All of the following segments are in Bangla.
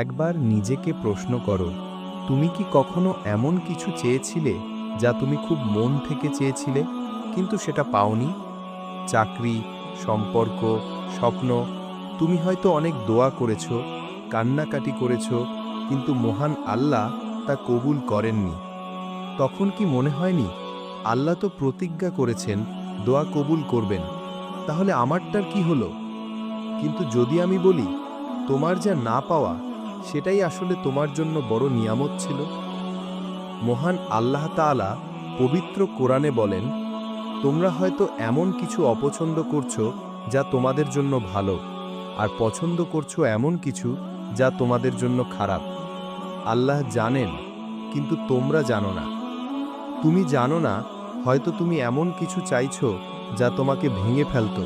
একবার নিজেকে প্রশ্ন করো, তুমি কি কখনো এমন কিছু চেয়েছিলে যা তুমি খুব মন থেকে চেয়েছিলে, কিন্তু সেটা পাওনি? চাকরি, সম্পর্ক, স্বপ্ন, তুমি হয়তো অনেক দোয়া করেছ, কান্নাকাটি করেছ, কিন্তু মহান আল্লাহ তা কবুল করেননি। তখন কি মনে হয়নি, আল্লাহ তো প্রতিজ্ঞা করেছেন, দোয়া কবুল করবেন, তাহলে আমারটার কি হলো? কিন্তু যদি আমি বলি, তোমার যা না পাওয়া সেটাই আসলে তোমার জন্য বড় নিয়ামত ছিল। মহান আল্লাহ তাআলা পবিত্র কোরআনে বলেন, তোমরা হয়তো এমন কিছু অপছন্দ করছ যা তোমাদের জন্য ভালো, আর পছন্দ করছ এমন কিছু যা তোমাদের জন্য খারাপ। আল্লাহ জানেন, কিন্তু তোমরা জানো না। তুমি জানো না, হয়তো তুমি এমন কিছু চাইছো যা তোমাকে ভেঙে ফেলতো,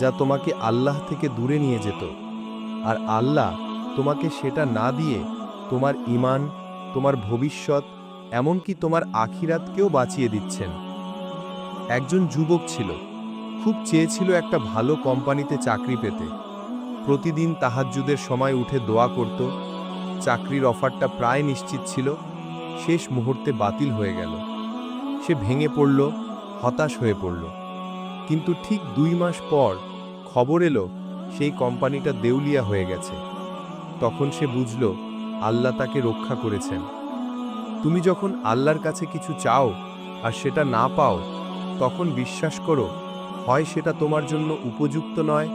যা তোমাকে আল্লাহ থেকে দূরে নিয়ে যেত। আর আল্লাহ তোমাকে সেটা না দিয়ে তোমার ইমান তোমার ভবিষ্যৎ, এমনকি তোমার আখিরাতকেও বাঁচিয়ে দিচ্ছেন। একজন যুবক ছিল, খুব চেয়েছিল একটা ভালো কোম্পানিতে চাকরি পেতে। প্রতিদিন তাহাজ্জুদের সময় উঠে দোয়া করত, চাকরির অফারটা প্রায় নিশ্চিত ছিল, শেষ মুহূর্তে বাতিল হয়ে গেল। সে ভেঙে পড়ল, হতাশ হয়ে পড়ল। কিন্তু ঠিক দুই মাস পর খবর এলো, সেই কোম্পানিটা দেউলিয়া হয়ে গেছে। তখন সে বুঝল, আল্লাহ তাকে রক্ষা করেছেন। তুমি যখন আল্লাহর কাছে কিছু চাও আর সেটা না পাও, তখন বিশ্বাস করো, হয় সেটা তোমার জন্য উপযুক্ত নয়,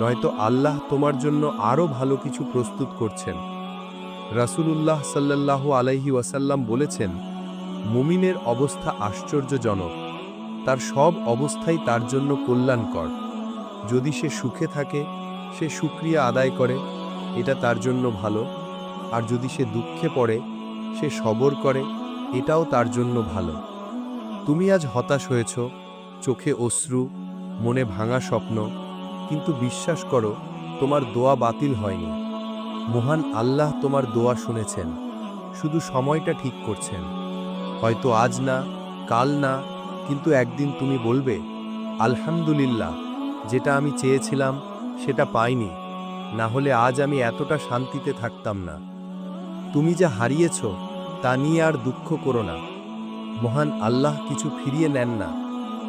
নয়তো আল্লাহ তোমার জন্য আরও ভালো কিছু প্রস্তুত করছেন। রাসূলুল্লাহ সাল্লাল্লাহু আলাইহি ওয়াসাল্লাম বলেছেন, মুমিনের অবস্থা আশ্চর্যজনক, তার সব অবস্থাই তার জন্য কল্যাণকর। যদি সে সুখে থাকে, সে সুক্রিয়া আদায় করে এটা তার জন্য ভালো। আর যদি সে দুঃখে পড়ে, সে সবর করে, এটাও তার জন্য ভালো। তুমি আজ হতাশ হয়েছ, চোখে অশ্রু, মনে ভাঙা স্বপ্ন, কিন্তু বিশ্বাস করো, তোমার দোয়া বাতিল হয়নি। মহান আল্লাহ তোমার দোয়া শুনেছেন, শুধু সময়টা ঠিক করছেন। হয়তো আজ না, কাল না, কিন্তু একদিন তুমি বলবে, আলহামদুলিল্লাহ, যেটা আমি চেয়েছিলাম, সেটা পাইনি। না হলে আজ আমি এতটা শান্তিতে থাকতাম না। তুমি যা হারিয়েছ, তা নিয়ে আর দুঃখ করো না। মহান আল্লাহ কিছু ফিরিয়ে নেন না,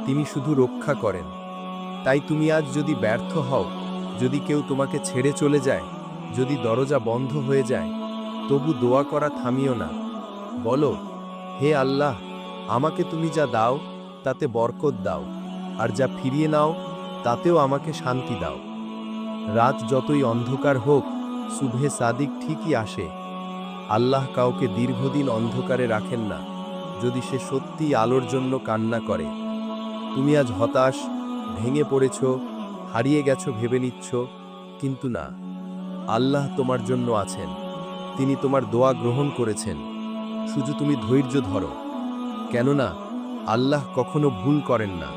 তিনি শুধু রক্ষা করেন। তাই তুমি আজ যদি ব্যর্থ হও, যদি কেউ তোমাকে ছেড়ে চলে যায়, যদি দরজা বন্ধ হয়ে যায়, তবু দোয়া করা থামিও না। বলো, হে আল্লাহ, আমাকে তুমি যা দাও, তাতে বরকত দাও, আর যা ফিরিয়ে নাও, তাতেও আমাকে শান্তি দাও। রাত যতই অন্ধকার হোক, শুভে সাদিক ঠিকই আসে। আল্লাহ কাউকে দীর্ঘদিন অন্ধকারে রাখেন না, যদি সে সত্যিই আলোর জন্য কান্না করে। তুমি আজ হতাশ, ভেঙে পড়েছ, হারিয়ে গেছো, ভেবে নিচ্ছ, কিন্তু না। আল্লাহ তোমার জন্য আছেন, তিনি তোমার দোয়া গ্রহণ করেছেন। শুধু তুমি ধৈর্য ধরো, কেননা আল্লাহ কখনো ভুল করেন না।